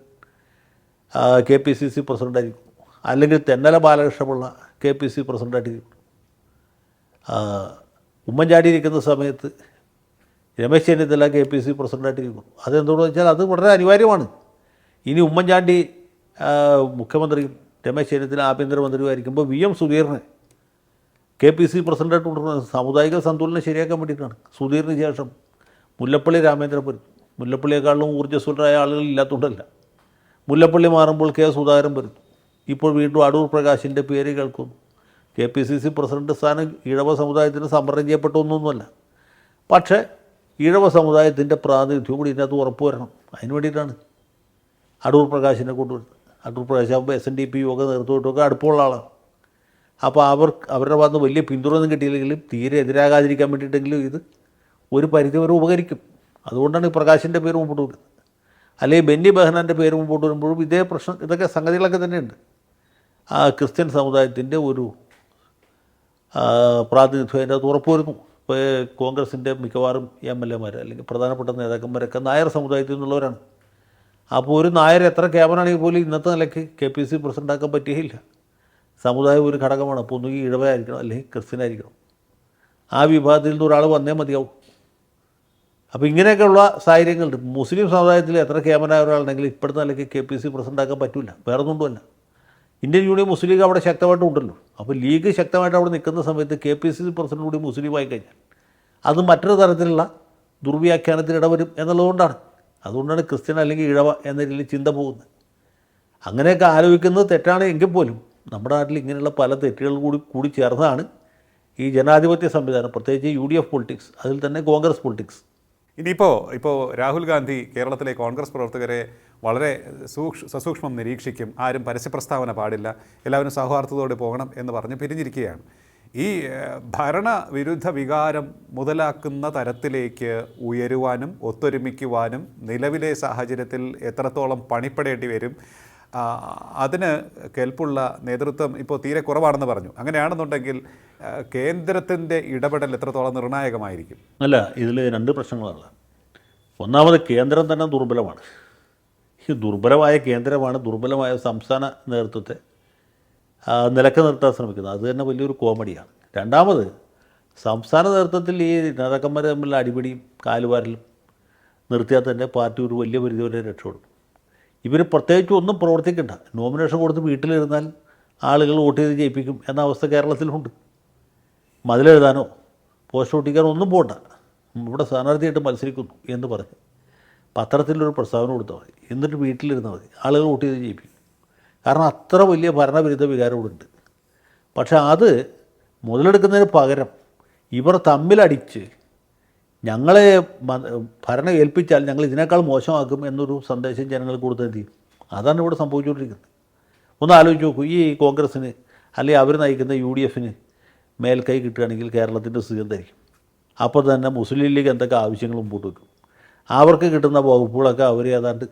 K P C C പ്രസിഡന്റായിരിക്കും അല്ലെങ്കിൽ Thennala Balakrishna Pillai K P C പ്രസിഡന്റായിട്ടിരിക്കും Oommen Chandy ഇരിക്കുന്ന സമയത്ത് Ramesh Chennithala K P C പ്രസിഡന്റായിട്ടിരിക്കും അതെന്തുകൊണ്ടെന്ന് വെച്ചാൽ അത് വളരെ അനിവാര്യമാണ്. ഇനി ഉമ്മൻചാണ്ടി മുഖ്യമന്ത്രിയും രമേശ് ചെന്നിത്തല ആഭ്യന്തരമന്ത്രിയും ആയിരിക്കുമ്പോൾ വി എം സുധീറിനെ കെ പി സി പ്രസിഡന്റായിട്ട് കൊണ്ടുവരുന്നത് സാമുദായിക സന്തുലനം ശരിയാക്കാൻ വേണ്ടിയിട്ടാണ്. സുധീറിന് ശേഷം മുല്ലപ്പള്ളി രാമേന്ദ്രപുരം മുല്ലപ്പള്ളിയെക്കാളും ഊർജസ്വലരായ ആളുകൾ ഇല്ലാത്തതുകൊണ്ടല്ല. മുല്ലപ്പള്ളി മാറുമ്പോൾ കെ സുധാകരൻ വരുന്നു ഇപ്പോൾ വീണ്ടും അടൂർ പ്രകാശിന്റെ പേര് കേൾക്കുന്നു. K P C C president സ്ഥാനം ഈഴവ സമുദായത്തിന് സംവരണം ചെയ്യപ്പെട്ട ഒന്നൊന്നുമല്ല പക്ഷേ ഈഴവ സമുദായത്തിന്റെ പ്രാതിനിധ്യം കൂടി ഇതിനകത്ത് ഉറപ്പ് വരണം. അതിന് വേണ്ടിയിട്ടാണ് അടൂർ പ്രകാശിനെ കൊണ്ടുവരുന്നത്. അടൂർ പ്രകാശ് ആകുമ്പോൾ എസ് എൻ ഡി പി യോഗ നേതൃത്വമായിട്ടൊക്കെ അടുപ്പമുള്ള ആളാണ്. അപ്പോൾ അവർ അവരുടെ ഭാഗത്ത് വലിയ പിന്തുണ ഒന്നും കിട്ടിയില്ലെങ്കിലും തീരെ എതിരാകാതിരിക്കാൻ വേണ്ടിയിട്ടെങ്കിലും ഇത് ഒരു പരിധി വരെ ഉപകരിക്കും. അതുകൊണ്ടാണ് ഈ പ്രകാശിന്റെ പേര് മുമ്പോട്ട് വരുന്നത്. അല്ലെങ്കിൽ ബെന്നി ബെഹനാന്റെ പേര് മുമ്പോട്ട് വരുമ്പോഴും ഇതേ പ്രശ്നം ഇതൊക്കെ സംഗതികളൊക്കെ തന്നെയുണ്ട്. ആ ക്രിസ്ത്യൻ സമുദായത്തിന്റെ ഒരു പ്രാതിനിധ്യം അതിന്റെ അകത്ത് ഉറപ്പ് വരുന്നു. ഇപ്പോൾ കോൺഗ്രസിന്റെ മിക്കവാറും എം എൽ എമാർ അല്ലെങ്കിൽ പ്രധാനപ്പെട്ട നേതാക്കന്മാരൊക്കെ നായർ സമുദായത്തിൽ നിന്നുള്ളവരാണ്. അപ്പോൾ ഒരു നായർ എത്ര ക്യാബനാണെങ്കിൽ പോലും ഇന്നത്തെ നിലയ്ക്ക് കെ പി സി പ്രസിഡന്റാക്കാൻ പറ്റിയില്ല സമുദായം ഒരു ഘടകമാണ്. അപ്പോൾ ഒന്നുകിൽ ഇടവയായിരിക്കണം അല്ലെങ്കിൽ ക്രിസ്ത്യനായിരിക്കണം. ആ വിഭാഗത്തിൽ നിന്ന് ഒരാൾ വന്നേ മതിയാവും. അപ്പോൾ ഇങ്ങനെയൊക്കെയുള്ള സാഹചര്യങ്ങളുണ്ട്. മുസ്ലിം സമുദായത്തിൽ എത്ര ക്യാമറ ഒരാളുണ്ടെങ്കിൽ ഇപ്പോഴത്തെ നിലയ്ക്ക് കെ പി സി പ്രസിഡന്റാക്കാൻ പറ്റില്ല വേറെ ഒന്നുമല്ല ഇന്ത്യൻ യൂണിയൻ മുസ്ലിം ലീഗ് അവിടെ ശക്തമായിട്ട് ഉണ്ടല്ലോ. അപ്പോൾ ലീഗ് ശക്തമായിട്ട് അവിടെ നിൽക്കുന്ന സമയത്ത് K P C C president കൂടി മുസ്ലിമായി കഴിഞ്ഞാൽ അത് മറ്റൊരു തരത്തിലുള്ള ദുർവ്യാഖ്യാനത്തിന് ഇടവരും എന്നുള്ളതുകൊണ്ടാണ്. അതുകൊണ്ടാണ് ക്രിസ്ത്യൻ അല്ലെങ്കിൽ ഇഴവ എന്ന രീതിയിൽ ചിന്ത പോകുന്നത്. അങ്ങനെയൊക്കെ ആലോചിക്കുന്നത് തെറ്റാണ് എങ്കിൽ പോലും നമ്മുടെ നാട്ടിൽ ഇങ്ങനെയുള്ള പല തെറ്റുകൾ കൂടി കൂടി ചേർന്നതാണ് ഈ ജനാധിപത്യ സംവിധാനം പ്രത്യേകിച്ച് യു ഡി എഫ് പൊളിറ്റിക്സ് അതിൽ തന്നെ കോൺഗ്രസ് പൊളിറ്റിക്സ്. ഇനിയിപ്പോൾ ഇപ്പോൾ രാഹുൽ ഗാന്ധി കേരളത്തിലെ കോൺഗ്രസ് പ്രവർത്തകരെ വളരെ സൂക്ഷ് സസൂക്ഷ്മം നിരീക്ഷിക്കും. ആരും പരസ്യ പ്രസ്താവന പാടില്ല. എല്ലാവരും സൗഹാർദ്ദത്തോടെ പോകണം എന്ന് പറഞ്ഞ് പിരിഞ്ഞിരിക്കുകയാണ്. ഈ ഭരണവിരുദ്ധ വികാരം മുതലാക്കുന്ന തരത്തിലേക്ക് ഉയരുവാനും ഒത്തൊരുമിക്കുവാനും നിലവിലെ സാഹചര്യത്തിൽ എത്രത്തോളം പണിപ്പെടേണ്ടി വരും അതിന് കെൽപ്പുള്ള നേതൃത്വം ഇപ്പോൾ തീരെ കുറവാണെന്ന് പറഞ്ഞു. അങ്ങനെയാണെന്നുണ്ടെങ്കിൽ കേന്ദ്രത്തിന്റെ ഇടപെടൽ എത്രത്തോളം നിർണായകമായിരിക്കും? അല്ല ഇതിൽ രണ്ട് പ്രശ്നങ്ങളാണ് ഒന്നാമത് കേന്ദ്രം തന്നെ ദുർബലമാണ്. ദുർബലമായ കേന്ദ്രമാണ് ദുർബലമായ സംസ്ഥാന നേതൃത്വത്തെ നിലയ്ക്ക് നിർത്താൻ ശ്രമിക്കുന്നത്. അത് തന്നെ വലിയൊരു കോമഡിയാണ്. രണ്ടാമത് സംസ്ഥാന നേതൃത്വത്തിൽ ഈ നേതാക്കന്മാർ തമ്മിലുള്ള അടിപിടിയും കാലുവാരലും നിർത്തിയാൽ തന്നെ പാർട്ടി ഒരു വലിയ പരിധി വരെ രക്ഷപ്പെടും. ഇവർ പ്രത്യേകിച്ച് ഒന്നും പ്രവർത്തിക്കണ്ട. നോമിനേഷൻ കൊടുത്ത് വീട്ടിലിരുന്നാൽ ആളുകൾ വോട്ട് ചെയ്ത് ജയിപ്പിക്കും എന്ന അവസ്ഥ കേരളത്തിലുണ്ട്. മതിലെഴുതാനോ പോസ്റ്റ് ഒട്ടിക്കാനോ ഒന്നും പോകണ്ട ഇവിടെ സ്ഥാനാർത്ഥിയായിട്ട് മത്സരിക്കുന്നു എന്ന് പറഞ്ഞ്. പത്രത്തിലൊരു പ്രസ്താവന കൊടുത്താൽ മതി. എന്നിട്ട് വീട്ടിലിരുന്നാൽ മതി. ആളുകൾ വോട്ട് ചെയ്ത് ജയിപ്പിക്കും. കാരണം അത്ര വലിയ ഭരണവിരുദ്ധ വികാരം ഇവിടെ ഉണ്ട്. പക്ഷേ അത് മുതലെടുക്കുന്നതിന് പകരം ഇവർ തമ്മിലടിച്ച് ഞങ്ങളെ ഭരണം ഏൽപ്പിച്ചാൽ ഞങ്ങൾ ഇതിനേക്കാൾ മോശമാക്കും എന്നൊരു സന്ദേശം ജനങ്ങൾക്ക് കൊടുത്ത് എന്ത് ചെയ്യും? അതാണ് ഇവിടെ സംഭവിച്ചുകൊണ്ടിരിക്കുന്നത്. ഒന്ന് ആലോചിച്ച് നോക്കൂ. ഈ കോൺഗ്രസ്സിന് അല്ലെങ്കിൽ അവർ നയിക്കുന്ന യു ഡി എഫിന് മേൽക്കൈ കിട്ടുകയാണെങ്കിൽ കേരളത്തിന്റെ സ്ഥിതി എന്തായിരിക്കും അപ്പോൾ തന്നെ മുസ്ലിം ലീഗ് എന്തൊക്കെ ആവശ്യങ്ങൾ മുമ്പോട്ട് വെക്കും അവർക്ക് കിട്ടുന്ന വകുപ്പുകളൊക്കെ അവർ ഏതാണ്ട്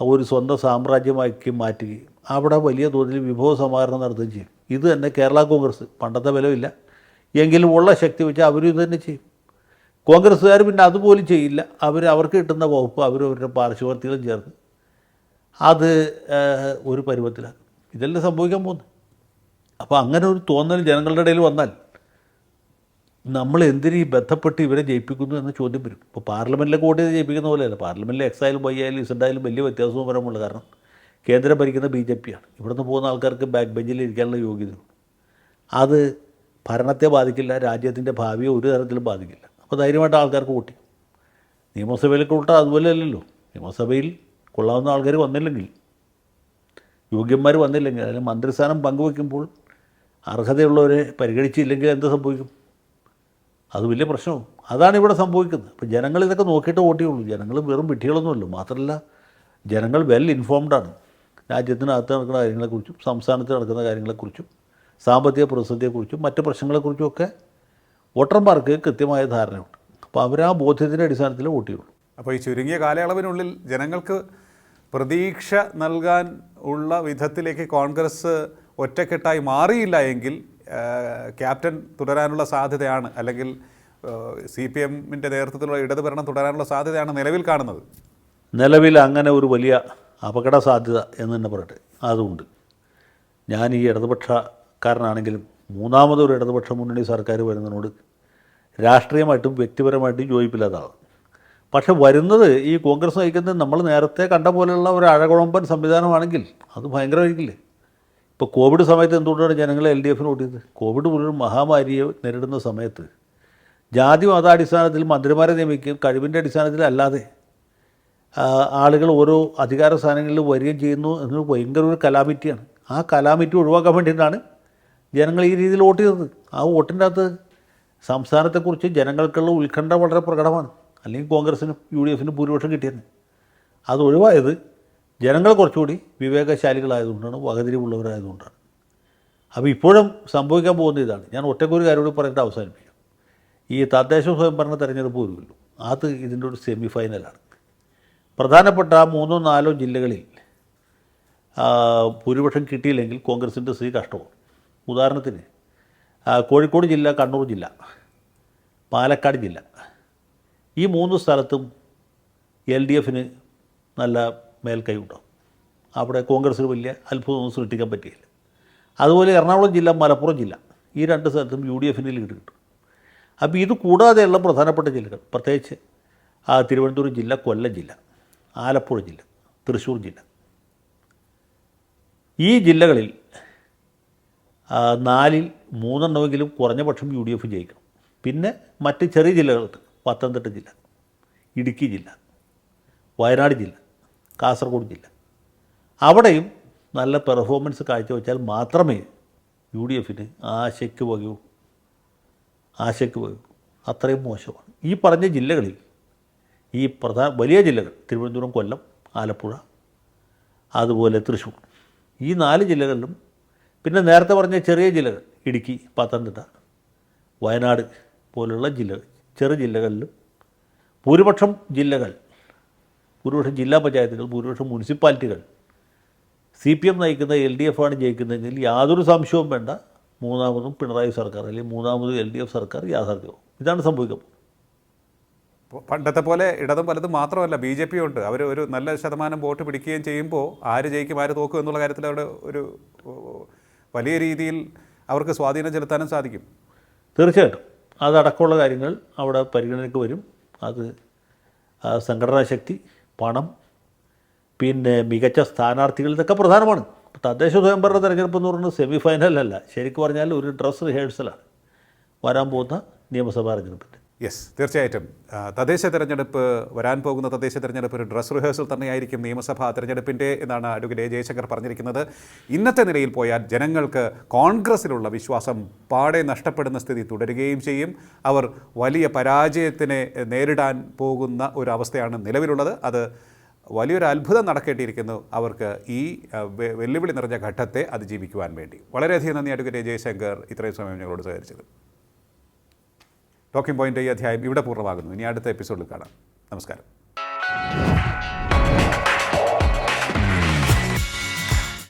ഒരു സ്വന്തം സാമ്രാജ്യമാക്കി മാറ്റുകയും അവിടെ വലിയ തോതിൽ വിഭവ സമാഹരണം നടത്തുകയും ചെയ്യും. ഇത് തന്നെ കേരള കോൺഗ്രസ്. പണ്ടത്തെ ബലമില്ല. എങ്കിലും ഉള്ള ശക്തി വെച്ച് അവരും ഇത് തന്നെ ചെയ്യും. കോൺഗ്രസ്സുകാർ പിന്നെ അതുപോലും ചെയ്യില്ല. അവർ അവർക്ക് കിട്ടുന്ന വകുപ്പ് അവർ അവരുടെ പാർശ്വവർത്തികളും ചേർന്ന് അത് ഒരു പരുവത്തിലാണ് ഇതെല്ലാം സംഭവിക്കാൻ പോകുന്നത് അപ്പോൾ അങ്ങനെ ഒരു തോന്നൽ ജനങ്ങളുടെ ഇടയിൽ വന്നാൽ നമ്മൾ എന്തിനീ ബന്ധപ്പെട്ട് ഇവരെ ജയിപ്പിക്കുന്നു എന്ന ചോദ്യം വരും. ഇപ്പോൾ പാർലമെന്റിലെ ചെയ്ത് ജയിപ്പിക്കുന്ന പോലെയല്ല. പാർലമെന്റിൽ എക്സ് ആയാലും വൈ ആയാലും ഇസഡ് ആയാലും വലിയ വ്യത്യാസവും വരാമുള്ള കാരണം കേന്ദ്രം ഭരിക്കുന്ന ബി ജെ പിയാണ്. ഇവിടുന്ന് പോകുന്ന ആൾക്കാർക്ക് ബാക്ക് ബെഞ്ചിൽ ഇരിക്കാനുള്ള യോഗ്യതയുണ്ട് അത് ഭരണത്തെ ബാധിക്കില്ല രാജ്യത്തിന്റെ ഭാവിയെ ഒരു തരത്തിലും ബാധിക്കില്ല. അപ്പോൾ ധൈര്യമായിട്ട് ആൾക്കാർക്ക് വോട്ട് ചെയ്യും. നിയമസഭയിലൊക്കെ വിട്ടാൽ അതുപോലെ അല്ലല്ലോ. നിയമസഭയിൽ കൊള്ളാവുന്ന ആൾക്കാർ വന്നില്ലെങ്കിൽ യോഗ്യന്മാർ വന്നില്ലെങ്കിൽ അതിൽ മന്ത്രിസ്ഥാനം പങ്കുവെക്കുമ്പോൾ അർഹതയുള്ളവരെ പരിഗണിച്ചില്ലെങ്കിൽ എന്ത് സംഭവിക്കും? അത് വലിയ പ്രശ്നവും. അതാണ് ഇവിടെ സംഭവിക്കുന്നത്. അപ്പോൾ ജനങ്ങൾ ഇതൊക്കെ നോക്കിയിട്ട് വോട്ട് ചെയ്യുള്ളൂ ജനങ്ങൾ വെറും വിട്ടികളൊന്നുമല്ലോ മാത്രമല്ല ജനങ്ങൾ വെൽ ഇൻഫോംഡാണ് രാജ്യത്തിനകത്ത് നടക്കുന്ന കാര്യങ്ങളെക്കുറിച്ചും സംസ്ഥാനത്ത് നടക്കുന്ന കാര്യങ്ങളെക്കുറിച്ചും സാമ്പത്തിക പ്രതിസന്ധിയെക്കുറിച്ചും മറ്റ് പ്രശ്നങ്ങളെക്കുറിച്ചും ഒക്കെ വോട്ടർമാർക്ക് കൃത്യമായ ധാരണയുണ്ട്. അപ്പോൾ അവർ ആ ബോധ്യത്തിന്റെ അടിസ്ഥാനത്തിൽ വോട്ട് ചെയ്യുള്ളൂ അപ്പോൾ ഈ ചുരുങ്ങിയ കാലയളവിനുള്ളിൽ ജനങ്ങൾക്ക് പ്രതീക്ഷ നൽകാൻ ഉള്ള വിധത്തിലേക്ക് കോൺഗ്രസ് ഒറ്റക്കെട്ടായി മാറിയില്ല എങ്കിൽ ക്യാപ്റ്റൻ തുടരാനുള്ള സാധ്യതയാണ് അല്ലെങ്കിൽ സി പി എമ്മിന്റെ നേതൃത്വത്തിലുള്ള ഇടതുഭരണം തുടരാനുള്ള സാധ്യതയാണ് നിലവിൽ കാണുന്നത്. നിലവിൽ അങ്ങനെ ഒരു വലിയ അപകട സാധ്യത എന്ന് തന്നെ പറയട്ടെ. അതുണ്ട്. ഞാൻ ഈ ഇടതുപക്ഷക്കാരനാണെങ്കിലും മൂന്നാമതൊരു ഇടതുപക്ഷ മുന്നണി സർക്കാർ വരുന്നതിനോട് രാഷ്ട്രീയമായിട്ടും വ്യക്തിപരമായിട്ടും യോജിപ്പില്ലാത്ത ആളാണ്. പക്ഷെ വരുന്നത് ഈ കോൺഗ്രസ് നയിക്കുന്നത് നമ്മൾ നേരത്തെ കണ്ട പോലെയുള്ള ഒരു അഴകുഴമ്പൻ സംവിധാനമാണെങ്കിൽ അത് ഭയങ്കരമായിരിക്കില്ലേ ഇപ്പോൾ കോവിഡ് സമയത്ത് എന്തുകൊണ്ടാണ് ജനങ്ങളെ എൽ ഡി എഫിന് വോട്ട് ചെയ്തത്? കോവിഡ് പോലൊരു മഹാമാരിയെ നേരിടുന്ന സമയത്ത് ജാതി മതാടിസ്ഥാനത്തിൽ മന്ത്രിമാരെ നിയമിക്കുകയും കഴിവിന്റെ അടിസ്ഥാനത്തിൽ അല്ലാതെ ആളുകൾ ഓരോ അധികാര സ്ഥാനങ്ങളിൽ വരികയും ചെയ്യുന്നു എന്നത് ഭയങ്കര ഒരു കലാമിറ്റിയാണ്. ആ കലാമിറ്റി ഒഴിവാക്കാൻ വേണ്ടിയിട്ടാണ് ജനങ്ങൾ ഈ രീതിയിൽ വോട്ട് ചെയ്തത്. ആ വോട്ടിന്റെ അകത്ത് സംസ്ഥാനത്തെക്കുറിച്ച് ജനങ്ങൾക്കുള്ള ഉത്കണ്ഠ വളരെ പ്രകടമാണ്. അല്ലെങ്കിൽ കോൺഗ്രസിനും യു ഡി എഫിനും ഭൂരിപക്ഷം കിട്ടിയത് അത് ഒഴിവായത് ജനങ്ങൾ കുറച്ചുകൂടി വിവേകശാലികളായതുകൊണ്ടാണ് വകതിരിവുള്ളവരായതുകൊണ്ടാണ്. അപ്പോൾ ഇപ്പോഴും സംഭവിക്കാൻ പോകുന്ന ഇതാണ്. ഞാൻ ഒറ്റക്കൊരു കാര്യം കൂടി പറഞ്ഞിട്ട് അവസാനിപ്പിക്കാം. ഈ തദ്ദേശ സ്വയംഭരണ തെരഞ്ഞെടുപ്പ് വരുമല്ലോ അത് ഇതിന്റെ ഒരു സെമി ഫൈനലാണ് പ്രധാനപ്പെട്ട മൂന്നോ നാലോ ജില്ലകളിൽ ഭൂരിപക്ഷം കിട്ടിയില്ലെങ്കിൽ കോൺഗ്രസിന്റെ സ്ഥിതി കഷ്ടമാണ്. ഉദാഹരണത്തിന് കോഴിക്കോട് ജില്ല കണ്ണൂർ ജില്ല പാലക്കാട് ജില്ല. ഈ മൂന്ന് സ്ഥലത്തും എൽ ഡി എഫിന് നല്ല മേൽക്കൈ ഉണ്ടാവും അവിടെ കോൺഗ്രസ്സിന് വലിയ അത്ഭുതമൊന്നും സൃഷ്ടിക്കാൻ പറ്റിയില്ല. അതുപോലെ എറണാകുളം ജില്ല മലപ്പുറം ജില്ല ഈ രണ്ട് സ്ഥലത്തും യു ഡി എഫിന് ലീഡ് കിട്ടും. അപ്പോൾ ഇത് കൂടാതെയുള്ള പ്രധാനപ്പെട്ട ജില്ലകൾ പ്രത്യേകിച്ച് ആ, തിരുവനന്തപുരം ജില്ല കൊല്ലം ജില്ല ആലപ്പുഴ ജില്ല തൃശ്ശൂർ ജില്ല. ഈ ജില്ലകളിൽ നാലിൽ മൂന്നെണ്ണമെങ്കിലും കുറഞ്ഞ പക്ഷം യു ഡി എഫ് ജയിക്കണം. പിന്നെ മറ്റ് ചെറിയ ജില്ലകളുണ്ട് പത്തനംതിട്ട ജില്ല ഇടുക്കി ജില്ല വയനാട് ജില്ല കാസർഗോഡ് ജില്ല. അവിടെയും നല്ല പെർഫോമൻസ് കാഴ്ചവെച്ചാൽ മാത്രമേ യു ഡി എഫിന് ആശയ്ക്ക് വകയൂ. ആശയ്ക്ക് വകയൂ. അത്രയും മോശമാണ്. ഈ പറഞ്ഞ ജില്ലകളിൽ ഈ പ്രധാന വലിയ ജില്ലകൾ തിരുവനന്തപുരം കൊല്ലം ആലപ്പുഴ അതുപോലെ തൃശ്ശൂർ ഈ നാല് ജില്ലകളിലും പിന്നെ നേരത്തെ പറഞ്ഞ ചെറിയ ജില്ലകൾ ഇടുക്കി പത്തനംതിട്ട വയനാട് പോലുള്ള ജില്ലകൾ ചെറു ജില്ലകളിലും ഭൂരിപക്ഷം ജില്ലകൾ ഭൂരിപക്ഷം ജില്ലാ പഞ്ചായത്തുകൾ ഭൂരിപക്ഷം മുനിസിപ്പാലിറ്റികൾ. സി പി എം നയിക്കുന്ന എൽ ഡി എഫ് ആണ് ജയിക്കുന്നതെങ്കിൽ യാതൊരു സംശയവും വേണ്ട. മൂന്നാമതും പിണറായി സർക്കാർ അല്ലെങ്കിൽ മൂന്നാമതും എൽ ഡി എഫ് സർക്കാർ യാഥാർത്ഥ്യവും ഇതാണ് സംഭവിക്കുന്നത് പണ്ടത്തെ പോലെ ഇടതും വലതും മാത്രമല്ല ബി ജെ പി ഉണ്ട്. അവർ ഒരു നല്ല ശതമാനം വോട്ട് പിടിക്കുകയും ചെയ്യുമ്പോൾ ആര് ജയിക്കും ആര് തോക്കും എന്നുള്ള കാര്യത്തിൽ അവിടെ ഒരു വലിയ രീതിയിൽ അവർക്ക് സ്വാധീനം ചെലുത്താനും സാധിക്കും. തീർച്ചയായിട്ടും. അതടക്കമുള്ള കാര്യങ്ങൾ അവിടെ പരിഗണനയ്ക്ക് വരും. അത് സംഘടനാ ശക്തി പണം പിന്നെ മികച്ച സ്ഥാനാർത്ഥികൾ ഇതൊക്കെ പ്രധാനമാണ്. തദ്ദേശ സ്വയംഭരണ തെരഞ്ഞെടുപ്പ് എന്ന് പറയുന്നത് സെമി ഫൈനലല്ല ശരിക്കും പറഞ്ഞാൽ ഒരു ഡ്രസ് റിഹേഴ്സലാണ് വരാൻ പോകുന്ന നിയമസഭാ തെരഞ്ഞെടുപ്പിന്റെ. യെസ് തീർച്ചയായിട്ടും. തദ്ദേശ തെരഞ്ഞെടുപ്പ് വരാൻ പോകുന്ന തദ്ദേശ തെരഞ്ഞെടുപ്പ് ഒരു ഡ്രസ് റിഹേഴ്സൽ തന്നെയായിരിക്കും നിയമസഭാ തെരഞ്ഞെടുപ്പിന്റെ എന്നാണ് അഡ്വക്കേറ്റ് ജയശങ്കർ പറഞ്ഞിരിക്കുന്നത്. ഇന്നത്തെ നിലയിൽ പോയാൽ ജനങ്ങൾക്ക് കോൺഗ്രസിലുള്ള വിശ്വാസം പാടെ നഷ്ടപ്പെടുന്ന സ്ഥിതി തുടരുകയും ചെയ്യും. അവർ വലിയ പരാജയത്തിനെ നേരിടാൻ പോകുന്ന ഒരു അവസ്ഥയാണ് നിലവിലുള്ളത്. അത് വലിയൊരു അത്ഭുതം നടക്കേണ്ടിയിരിക്കുന്നു അവർക്ക് ഈ വെല്ലുവിളി നിറഞ്ഞ ഘട്ടത്തെ അതിജീവിക്കുവാൻ വേണ്ടി. വളരെയധികം നന്ദി അഡ്വക്കേറ്റ് ജയശങ്കർ ഇത്രയും സമയം ഞങ്ങളോട് സഹകരിച്ചത് ടോക്കിംഗ് പോയിന്റ് ഈ അധ്യായം ഇവിടെ പൂർണമാകുന്നു. ഇനി അടുത്ത എപ്പിസോഡിൽ കാണാം. നമസ്കാരം.